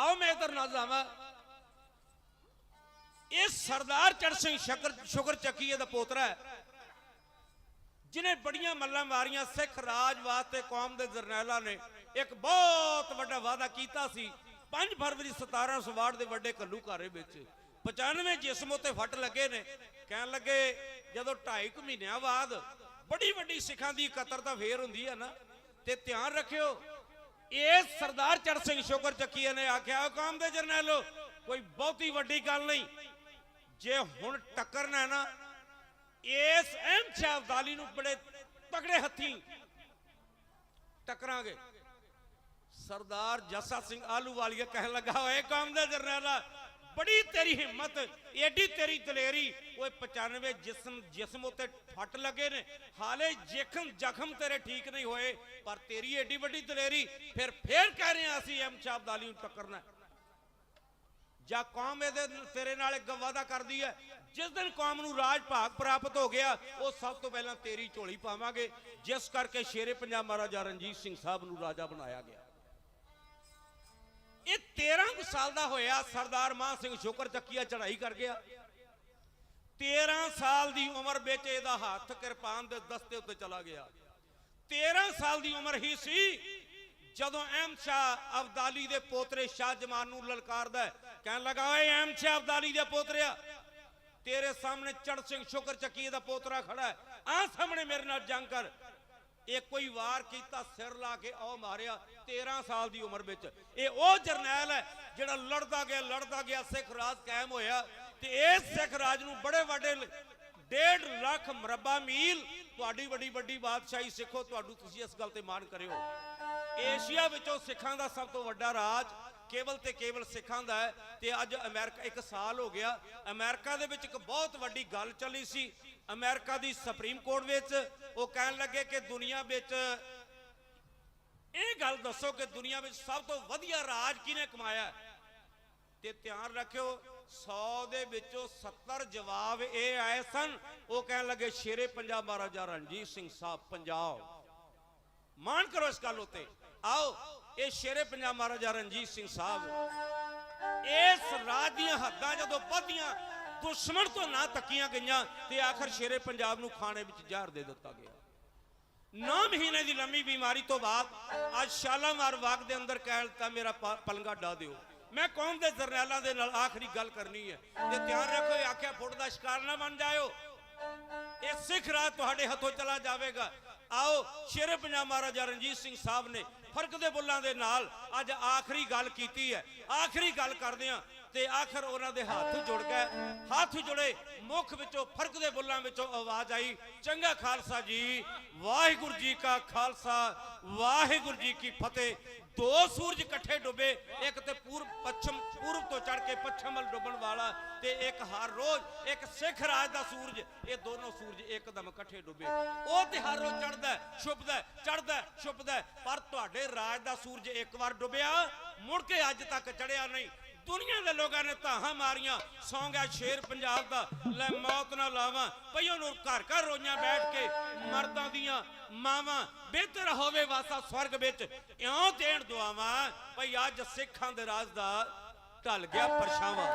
ਆਓ ਮੈਂ ਇਧਰ ਨਾ ਜਾਵਾਂ। ਇਹ ਸਰਦਾਰ ਚੜ ਸਿੰਘ ਸ਼ਕਰ ਸ਼ੁਕਰ ਚੱਕੀਏ ਦਾ ਪੋਤਰਾ ਹੈ ਜਿਨੇ ਬੜੀਆਂ ਮੱਲਾਂ ਮਾਰੀਆਂ, ਸਿੱਖ ਰਾਜ ਵਾਸਤੇ ਕੌਮ ਦੇ ਜਰਨੈਲਾਂ ਨੇ ਇੱਕ ਬਹੁਤ ਵੱਡਾ ਵਾਅਦਾ ਕੀਤਾ ਸੀ। 5 ਫਰਵਰੀ 1762 ਦੇ ਵੱਡੇ ਕੱਲੂ ਘਾਰੇ ਵਿੱਚ 95 ਜਿਸਮ ਉਤੇ ਫੱਟ ਲੱਗੇ ਨੇ। ਕਹਿਣ ਲੱਗੇ, ਜਦੋਂ 2.5 ਕੁ ਮਹੀਨਿਆਂ ਬਾਅਦ ਬੜੀ ਵੱਡੀ ਸਿੱਖਾਂ ਦੀ ਇਕੱਤਰਤਾ ਫੇਰ ਹੁੰਦੀ ਹੈ ਨਾ, ਤੇ ਧਿਆਨ ਰੱਖਿਓ ਇਹ ਸਰਦਾਰ ਚੜ ਸਿੰਘ ਸ਼ੁਕਰ ਚੱਕੀਏ ਨੇ ਆਖਿਆ, "ਓ ਕੌਮ ਦੇ ਜਰਨੈਲੋ, ਕੋਈ ਬਹੁਤੀ ਵੱਡੀ ਗੱਲ ਨਹੀਂ। ਜੇ ਹੁਣ ਟੱਕਰਨਾ ਹੈ ਨਾ, ਇਸ ਅਹਿਮ ਸ਼ਾਹ ਨੂੰ ਬੜੇ ਤਕੜੇ ਹੱਥੀ ਟੱਕਰਾਂਗੇ। ਸਰਦਾਰ ਜੱਸਾ ਸਿੰਘ ਆਲੂਵਾਲੀਆ ਕਹਿਣ ਲੱਗਾ, ਓਏ ਕਾਮ ਦੇ ਜਰਨੈਲਾ ਬੜੀ ਤੇਰੀ ਹਿੰਮਤ, ਏਡੀ ਤੇਰੀ ਦਲੇਰੀ, ਓਏ 95 ਜਿਸਮ ਜਿਸਮ ਉਤੇ ਫੱਟ ਲੱਗੇ ਨੇ ਹਾਲੇ ਜ਼ਖਮ ਜ਼ਖਮ ਤੇਰੇ ਠੀਕ ਨਹੀਂ ਹੋਏ, ਪਰ ਤੇਰੀ ਏਡੀ ਵੱਡੀ ਦਲੇਰੀ, ਫਿਰ ਫੇਰ ਕਹਿ ਰਹੇ ਹਾਂ ਅਸੀਂ ਅਹਿਮ ਸ਼ਾਹ ਨੂੰ ਟੱਕਰਨਾ ਹੈ। ਜਾਂ ਕੌਮ ਇਹਦੇ ਤੇਰੇ ਨਾਲ ਇੱਕ ਵਾਅਦਾ ਕਰਦੀ ਹੈ, ਜਿਸ ਦਿਨ ਕੌਮ ਨੂੰ ਰਾਜ ਭਾਗ ਪ੍ਰਾਪਤ ਹੋ ਗਿਆ, ਉਹ ਸਭ ਤੋਂ ਪਹਿਲਾਂ ਤੇਰੀ ਝੋਲੀ ਪਾਵਾਂਗੇ, ਜਿਸ ਕਰਕੇ ਸ਼ੇਰੇ ਪੰਜਾਬ ਮਹਾਰਾਜਾ ਰਣਜੀਤ ਸਿੰਘ ਸਾਹਿਬ ਨੂੰ ਰਾਜਾ ਬਣਾਇਆ ਗਿਆ ਇਹ 13 ਸਾਲ ਦਾ ਹੋਇਆ, ਸਰਦਾਰ ਮਾਨ ਸਿੰਘ ਸ਼ੁਕਰ ਚੱਕੀਆ ਚੜ੍ਹਾਈ ਕਰ ਗਿਆ। 13 ਸਾਲ ਦੀ ਉਮਰ ਵਿੱਚ ਇਹਦਾ ਹੱਥ ਕਿਰਪਾਨ ਦੇ ਦਸਤੇ ਉੱਤੇ ਚਲਾ ਗਿਆ। 13 ਸਾਲ ਦੀ ਉਮਰ ਹੀ ਸੀ ਜਦੋਂ ਅਹਿਮ ਸ਼ਾਹ ਅਬਦਾਲੀ ਦੇ ਪੋਤਰੇ ਸ਼ਾਹ ਜਮਾਨ ਨੂੰ ਲਲਕਾਰਦਾ ਕਹਿਣ ਲੱਗਾ, ਓਏ ਅਹਿਮ ਸ਼ਾਹ ਅਬਦਾਲੀ ਦੇ ਪੋਤਰਿਆ, ਤੇਰੇ ਸਾਹਮਣੇ ਚੜ ਸਿੰਘ ਸ਼ੁਕਰ ਚੱਕੀਏ ਦਾ ਪੋਤਰਾ ਖੜਾ ਆ ਸਾਹਮਣੇ ਮੇਰੇ ਨਾਲ ਜੰਗ ਕਰ ਇਹ ਕੋਈ ਵਾਰ ਕੀਤਾ, ਸਿਰ ਲਾ ਕੇ ਉਹ ਮਾਰਿਆ 13 ਸਾਲ ਦੀ ਉਮਰ ਵਿੱਚ। ਇਹ ਉਹ ਜਰਨੈਲ ਹੈ ਜਿਹੜਾ ਲੜਦਾ ਗਿਆ ਲੜਦਾ ਗਿਆ, ਸਿੱਖ ਰਾਜ ਕਾਇਮ ਹੋਇਆ ਤੇ ਇਸ ਸਿੱਖ ਰਾਜ ਨੂੰ ਬੜੇ ਵੱਡੇ ਲ- ਡੇਢ ਲੱਖ ਮਰਬਾ ਮੀਲ ਤੁਹਾਡੀ ਵੱਡੀ ਵੱਡੀ ਬਾਦਸ਼ਾਹੀ ਸਿੱਖੋ, ਤੁਹਾਨੂੰ ਤੁਸੀਂ ਇਸ ਗੱਲ ਤੇ ਮਾਣ ਕਰਿਓ। ਏਸ਼ੀਆ ਵਿੱਚੋਂ ਸਿੱਖਾਂ ਦਾ ਸਭ ਤੋਂ ਵੱਡਾ ਰਾਜ ਕੇਵਲ ਤੇ ਕੇਵਲ ਸਿੱਖਾਂ ਦਾ ਹੈ ਤੇ ਅੱਜ ਅਮਰੀਕਾ, ਇੱਕ ਸਾਲ ਹੋ ਗਿਆ। ਅਮਰੀਕਾ ਦੇ ਵਿੱਚ ਇੱਕ ਬਹੁਤ ਵੱਡੀ ਗੱਲ ਚੱਲੀ ਸੀ ਅਮਰੀਕਾ ਦੀ ਸੁਪਰੀਮ ਕੋਰਟ ਵਿੱਚ ਉਹ ਕਹਿਣ ਲੱਗੇ ਕਿ ਦੁਨੀਆ ਵਿੱਚ ਇਹ ਗੱਲ ਦੱਸੋ ਕਿ ਦੁਨੀਆ ਵਿੱਚ ਸਭ ਤੋਂ ਵਧੀਆ ਰਾਜ ਕਿਹਨੇ ਕਮਾਇਆ? ਤੇ ਧਿਆਨ ਰੱਖਿਓ 100 ਦੇ ਵਿੱਚੋਂ 70 ਜਵਾਬ ਇਹ ਆਏ ਸਨ। ਉਹ ਕਹਿਣ ਲੱਗੇ, ਸ਼ੇਰੇ ਪੰਜਾਬ ਮਹਾਰਾਜਾ ਰਣਜੀਤ ਸਿੰਘ ਸਾਹਿਬ, ਪੰਜਾਬ। ਮਾਣ ਕਰੋ ਇਸ ਗੱਲ ਉਤੇ। ਆਓ, ਇਹ ਸ਼ੇਰੇ ਪੰਜਾਬ ਮਹਾਰਾਜਾ ਰਣਜੀਤ ਸਿੰਘ ਸਾਹਿਬ। ਇਸ ਰਾਜ ਦੀਆਂ ਹੱਦਾਂ ਜਦੋਂ ਵੱਧੀਆਂ ਦੁਸ਼ਮਣ ਤੋਂ ਨਾ ਤੱਕੀਆਂ ਗਈਆਂ ਤੇ ਆਖਰ ਸ਼ੇਰੇ ਪੰਜਾਬ ਨੂੰ ਖਾਣੇ ਵਿੱਚ ਜ਼ਹਿਰ ਦੇ ਦਿੱਤਾ ਗਿਆ। 9 ਮਹੀਨੇ ਦੀ ਲੰਮੀ ਬਿਮਾਰੀ ਤੋਂ ਬਾਅਦ ਅੱਜ ਸ਼ਾਲਾਮਾਰ ਬਾਗ ਦੇ ਅੰਦਰ ਕਹਿ ਦਿੱਤਾ ਮੇਰਾ ਪਲੰਗਾ ਡਾ ਦਿਓ। ਮੈਂ ਕੌਮ ਦੇ ਜਰਨੈਲਾਂ ਦੇ ਨਾਲ ਆਖਰੀ ਗੱਲ ਕਰਨੀ ਹੈ। ਤੇ ਧਿਆਨ ਰੱਖੋ, ਇਹ ਆਖਿਆ ਫੁੱਟ ਦਾ ਸ਼ਿਕਾਰ ਨਾ ਬਣ ਜਾਇਓ। ਇਹ ਸਿੱਖ ਰਾਜ ਤੁਹਾਡੇ ਹੱਥੋਂ ਚਲਾ ਜਾਵੇਗਾ। ਆਓ, ਸ਼ੇਰੇ ਪੰਜਾਬ ਮਹਾਰਾਜਾ ਰਣਜੀਤ ਸਿੰਘ ਸਾਹਿਬ ਨੇ ਫ਼ਰਕ ਦੇ ਬੁੱਲਾਂ ਦੇ ਨਾਲ ਅੱਜ ਆਖਰੀ ਗੱਲ ਕੀਤੀ ਹੈ। ਆਖਰੀ ਗੱਲ ਕਰਦੇ ਆ ਤੇ ਆਖਰ ਉਹਨਾਂ ਦੇ ਹੱਥ ਜੁੜ ਗਏ। ਹੱਥ ਜੁੜੇ, ਮੁਖ ਵਿੱਚੋਂ, ਫ਼ਰਕ ਬੁੱਲਾਂ ਵਿੱਚੋਂ ਆਵਾਜ਼ ਆਈ, ਚੰਗਾ ਖਾਲਸਾ ਜੀ, ਵਾਹਿਗੁਰੂ ਜੀ ਕਾ ਖਾਲਸਾ, ਵਾਹਿਗੁਰੂ ਜੀ ਕੀ ਫਤਿਹ। ਦੋ ਸੂਰਜ ਇਕੱਠੇ ਡੁੱਬੇ, ਇੱਕ ਤੇ ਪੂਰਬ ਪੱਛਮ, ਪੂਰਬ ਤੋਂ ਚੜ ਕੇ ਪੱਛਮ ਵੱਲ ਡੁੱਬਣ ਵਾਲਾ ਤੇ ਇੱਕ ਹਰ ਰੋਜ਼, ਇੱਕ ਸਿੱਖ ਰਾਜ ਦਾ ਸੂਰਜ, ਇਹ ਦੋਨੋਂ ਸੂਰਜ ਇੱਕਦਮ ਇਕੱਠੇ ਡੁੱਬੇ। ਉਹ ਤੇ ਹਰ ਰੋਜ਼ ਚੜਦਾ ਛੁਪਦਾ ਚੜਦਾ ਛੁਪਦਾ, ਪਰ ਤੁਹਾਡੇ ਰਾਜ ਦਾ ਸੂਰਜ ਇੱਕ ਵਾਰ ਡੁੱਬਿਆ, ਮੁੜ ਕੇ ਅੱਜ ਤੱਕ ਚੜਿਆ ਨਹੀਂ। ਦੁਨੀਆ ਦੇ ਲੋਕਾਂ ਨੇ ਧਾਹਾਂ ਮਾਰੀਆਂ। ਸੌਂ ਸ਼ੇਰ ਪੰਜਾਬ ਦਾ। ਲੈ ਮੌਤ ਨਾ ਲਾਵਾਂ। ਭਈ ਉਹਨੂੰ ਘਰ ਘਰ ਰੋਈਆਂ ਬੈਠ ਕੇ ਮਰਦਾਂ ਦੀਆਂ ਮਾਵਾਂ। ਬਿਹਤਰ ਹੋਵੇ ਵਾਸਾ ਸਵਰਗ ਵਿੱਚ। ਇਉਂ ਦੇਣ ਦੁਆਵਾਂ। ਭਈ ਅੱਜ ਸਿੱਖਾਂ ਦੇ ਰਾਜ ਦਾ ਢਲ ਗਿਆ ਪਰਛਾਵਾਂ।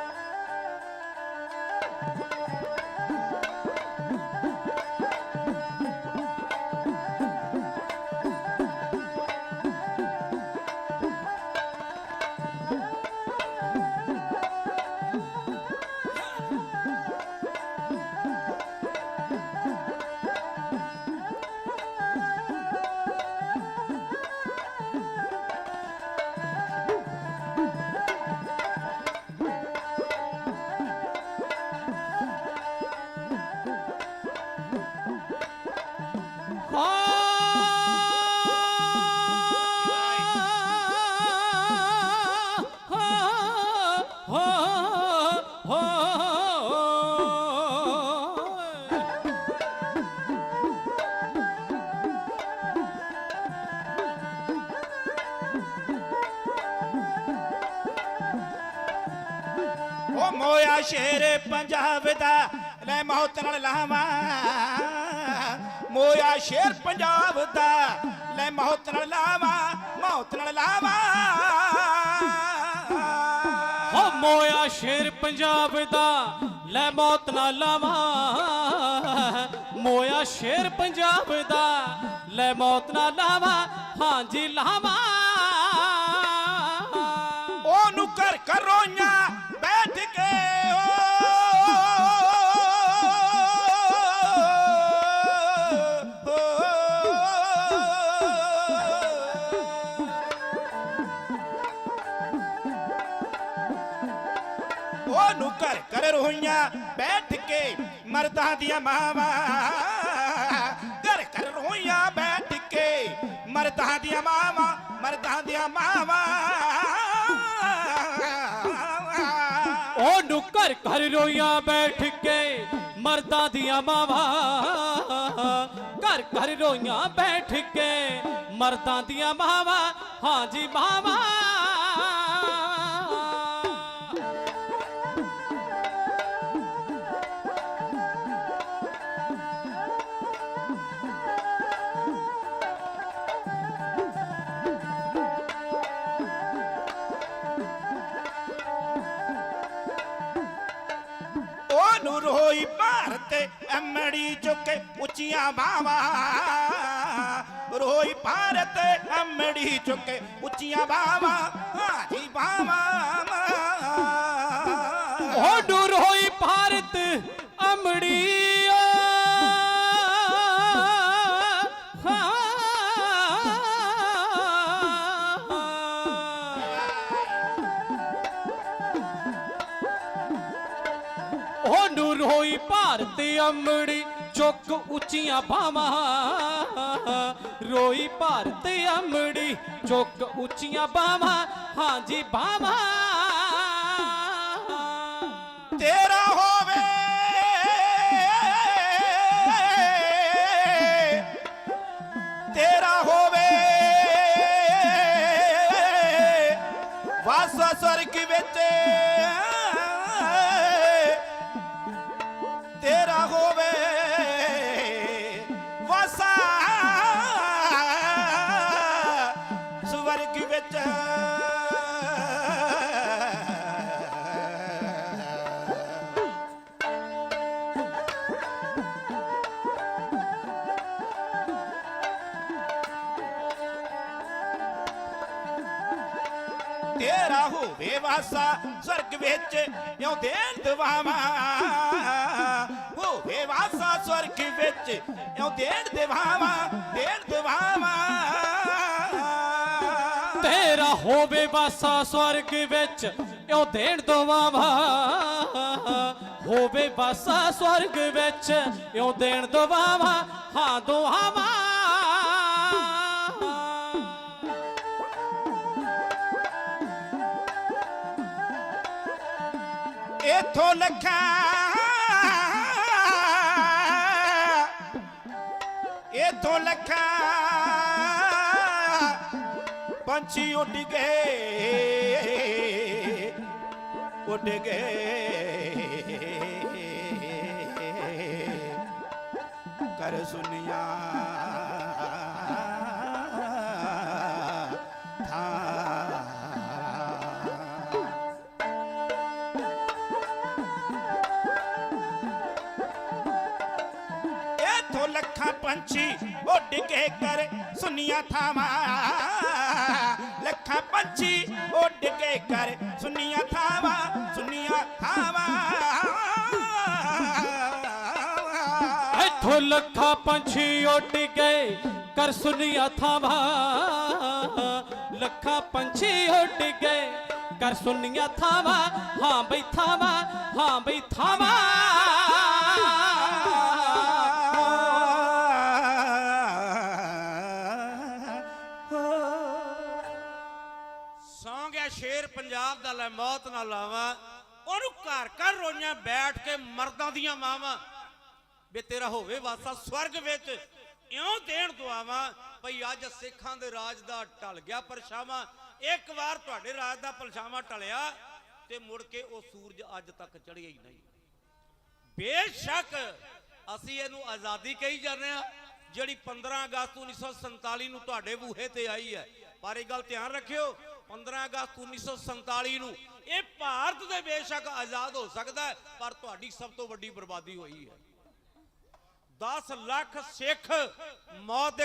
ਮੋਇਆ ਸ਼ੇਰ ਪੰਜਾਬ ਦਾ। ਲੈ ਮੌਤ ਨਾਲ ਲਾਵਾ। ਮੋਇਆ ਸ਼ੇਰ ਪੰਜਾਬ ਦਾ। ਲੈ ਮੌਤ ਨਾਲ ਲਾਵਾ ਮੌਤ ਨਾਲ ਲਾਵਾ। ਓ ਮੋਇਆ ਸ਼ੇਰ ਪੰਜਾਬ ਦਾ। ਲੈ ਮੌਤ ਨਾ ਲਾਵਾਂ। ਮੋਇਆ ਸ਼ੇਰ ਪੰਜਾਬ ਦਾ। ਲੈ ਮੌਤ ਨਾ ਲਾਵਾਂ ਹਾਂਜੀ ਲਾਵਾਂ। ਉਹਨੂੰ ਕਰ ਕਰੋਈਆਂ ਉਹਨੂੰ ਘਰ ਘਰ ਰੋਈਆਂ, ਬੈਠ ਕੇ ਮਰਦਾਂ ਦੀਆਂ ਮਾਵਾਂ। ਘਰ ਘਰ ਰੋਈਆਂ, ਬੈਠ ਕੇ ਮਰਦਾਂ ਦੀਆਂ ਮਾਵਾਂ, ਮਰਦਾਂ ਦੀਆਂ ਮਾਵਾਂ। ਉਹਨੂੰ ਘਰ ਘਰ ਰੋਈਆਂ ਬੈਠ ਕੇ ਮਰਦਾਂ ਦੀਆਂ ਮਾਵਾਂ ਘਰ ਘਰ ਰੋਈਆਂ ਬੈਠ ਕੇ ਮਰਦਾਂ ਦੀਆਂ ਮਾਵਾਂ ਹਾਂਜੀ ਮਾਵਾਂ ਅਮੜੀ ਚੁੱਕੇ ਉੱਚੀਆਂ ਬਾਵਾਂ, ਰੋਈ ਭਾਰਤ ਅਮੜੀ ਚੁੱਕੇ ਉੱਚੀਆਂ ਬਾਵਾਂ, ਹਾਜੀ ਬਾਵਾਂ। ਉਹਨੂੰ ਰੋਈ ਭਾਰਤ ਅਮੜੀਓ ਉਹਨੂੰ ਰੋਈ ਭਾਰਤੀ ਅੰਮੜੀ ਚੁੱਕ ਉੱਚੀਆਂ ਬਾਵਾਂ ਰੋਈ ਭਾਰਤੀ ਅੰਮੜੀ ਚੁੱਕ ਉੱਚੀਆਂ ਬਾਵਾਂ ਹਾਂਜੀ ਬਾਵਾਂ ਤੇਰਾ ਹੋਵੇ ਵਾਸਾ, ਸਵਰਗ ਵਿੱਚ ਇਉਂ ਦੇਣ ਦਵਾਵਾਂ। ਹੋਵੇ ਵਾਸਾ, ਸਵਰਗ ਵਿੱਚ ਇਉਂ ਦੇਣ ਦਵਾਵਾਂ ਦੇਣ ਦਵਾਵਾਂ। ਤੇਰਾ ਹੋਵੇ ਵਾਸਾ, ਸਵਰਗ ਵਿੱਚ ਇਉ ਦੇਣ ਦਵਾਵਾ। ਹੋਵੇ ਵਾਸਾ, ਸਵਰਗ ਵਿੱਚ ਇਉ ਦੇਣ ਦਵਾਵਾ। ਹਾਂ ਦੁਆਵਾ ਇਥੋਂ ਲੱਖਾਂ ਇਥੋਂ ਲੱਖਾਂ ਪੰਛੀ ਉੱਡ ਗਏ। ਉੱਡ ਗਏ। ਪੰਛੀ ਉੱਡ ਕੇ ਕਰ ਸੁਨੀਆਂ ਥਾਵਾਂ। ਲੱਖਾਂ ਪੰਛੀ ਉੱਡ ਕੇ ਕਰ ਸੁਨੀਆਂ ਥਾਵਾਂ ਸੁਨੀਆਂ ਥਾਵਾਂ। ਇੱਥੋਂ ਲੱਖਾਂ ਪੰਛੀ ਉੱਡ ਗਏ ਕਰ ਸੁਨੀਆਂ ਥਾਵਾਂ। ਲੱਖਾਂ ਪੰਛੀ ਉੱਡ ਗਏ ਕਰ ਸੁਨੀਆਂ ਥਾਵਾਂ। ਹਾਂ ਬਈ ਥਾਵਾਂ, ਹਾਂ ਬਈ ਥਾਵਾਂ। ਦਾ ਲੈ ਮੌਤ ਨਾ ਲਾਵਾਂ। ਉਹਨੂੰ ਘਰ ਘਰ ਰੋਈਆਂ ਬੈਠ ਕੇ ਮਰਦਾਂ ਦੀਆਂ ਮਾਵਾਂ। ਵੇ ਤੇਰਾ ਹੋਵੇ ਵਾਸਾ ਸਵਰਗ ਵਿੱਚ ਇਉਂ ਦੇਣ ਦੁਆਵਾਂ। ਭਈ ਅੱਜ ਸਿੱਖਾਂ ਦੇ ਰਾਜ ਦਾ ਟਲ ਗਿਆ ਪਰਛਾਵਾਂ। ਇੱਕ ਵਾਰ ਤੁਹਾਡੇ ਰਾਜ ਦਾ ਪਰਛਾਵਾਂ ਟਲਿਆ ਤੇ ਮੁੜ ਕੇ ਉਹ ਸੂਰਜ ਅੱਜ ਤੱਕ ਚੜਿਆ ਹੀ ਨਹੀਂ। ਬੇਸ਼ੱਕ ਅਸੀਂ ਇਹਨੂੰ ਆਜ਼ਾਦੀ ਕਹੀ ਜਾਂਦੇ ਆ ਜਿਹੜੀ 15 ਅਗਸਤ 1947 ਨੂੰ ਤੁਹਾਡੇ ਬੂਹੇ ਤੇ ਆਈ ਹੈ। ਪਰ ਇਹ ਗੱਲ ਧਿਆਨ ਰੱਖਿਓ 15 ਅਗਸਤ 1947 ਨੂੰ ਇਹ ਭਾਰਤ ਦੇ ਬੇਸ਼ੱਕ ਆਜ਼ਾਦ ਹੋ ਸਕਦਾ ਹੈ, ਪਰ ਤੁਹਾਡੀ ਸਭ ਤੋਂ ਵੱਡੀ ਬਰਬਾਦੀ ਹੋਈ ਹੈ। 10 ਲੱਖ ਸਿੱਖ ਮੌਤ ਦੇ